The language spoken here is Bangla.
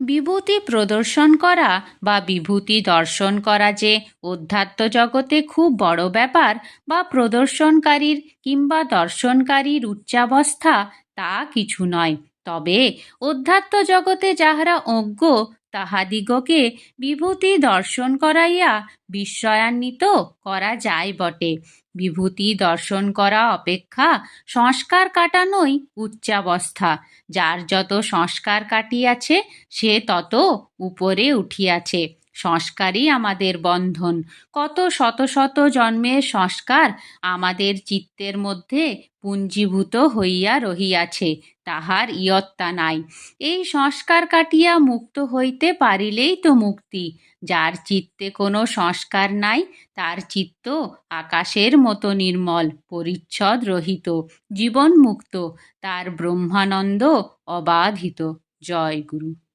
বিভূতি প্রদর্শন করা বা বিভূতি দর্শন করা যে অধ্যাত্ম জগতে খুব বড় ব্যাপার বা প্রদর্শনকারীর কিংবা দর্শনকারীর উচ্চাবস্থা তা কিছু নয়। তবে অধ্যাত্ম জগতে যাহারা অজ্ঞ তাহাদিগকে বিভূতি দর্শন করাইয়া বিস্ময়ান্বিত করা যায় বটে। বিভূতি দর্শন করা অপেক্ষা সংস্কার কাটানোই উচ্চাবস্থা। যার যত সংস্কার কাটিয়াছে, সে তত উপরে উঠিয়াছে। সংস্কারই আমাদের বন্ধন। কত শত শত জন্মের সংস্কার আমাদের চিত্তের মধ্যে পুঞ্জীভূত হইয়া রহিয়াছে, তাহার ইয়ত্তা নাই। এই সংস্কার কাটিয়া মুক্ত হইতে পারিলেই তো মুক্তি। যার চিত্তে কোনো সংস্কার নাই, তার চিত্ত আকাশের মতো নির্মল, পরিচ্ছদ রহিত জীবন মুক্ত তার ব্রহ্মানন্দ অবাধিত। জয় গুরু।